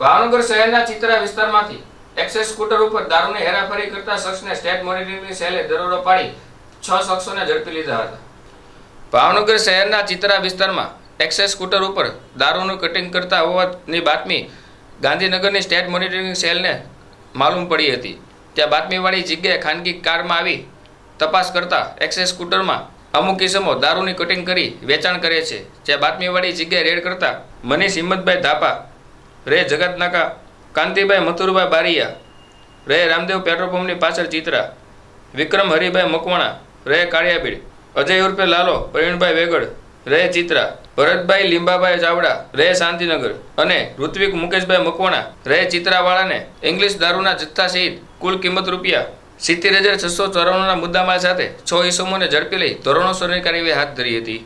ભાવનગર શહેરના ચિત્રા વિસ્તારમાંથી access scooter ઉપર દારૂની હેરાફેરી કરતા શખ્સને સ્ટેટ મોનિટરિંગની સેલે દરોડો પાડી છ શખ્સોને ઝડપી લીધા હતા. ભાવનગર શહેરના ચિત્રા વિસ્તારમાં એક્સેસ સ્કૂટર ઉપર દારૂનું કટિંગ કરતા હોવાની બાતમી ગાંધીનગરની સ્ટેટ મોનિટરિંગ સેલને માલુમ પડી હતી. ત્યાં બાતમીવાળી જગ્યાએ ખાનગી કારમાં આવી તપાસ કરતા એક્સેસ સ્કૂટરમાં અમુક કિસમો દારૂની કટિંગ કરી વેચાણ કરે છે. જ્યાં બાતમીવાળી જગ્યાએ રેડ કરતા મનીષ હિંમતભાઈ ધાપા રે જગતનાકા કાંતિભાઈ મથુરભાઈ બારિયા, રે રામદેવ પેટ્રોલ પંપની પાછળ ચિત્રા, વિક્રમ હરિભાઈ મકવાણા, રે કાળિયાબીડ, અજય ઉર્ફે લાલો, પ્રવીણભાઈ વેગડ, રે ચિત્રા, ભરતભાઈ લીંબાભાઈ ચાવડા, રે શાંતિનગર અને ઋત્વિક મુકેશભાઈ મકવાણા, રે ચિત્રાવાળાને ઇંગ્લિશ દારૂના જથ્થા સહિત કુલ કિંમત રૂપિયા સિત્તેર હજાર છસો ચોરાણુંના મુદ્દામાલ સાથે છ ઈસમોને ઝડપી લઈ ધોરણોસરની કાર્યવાહી હાથ ધરી હતી.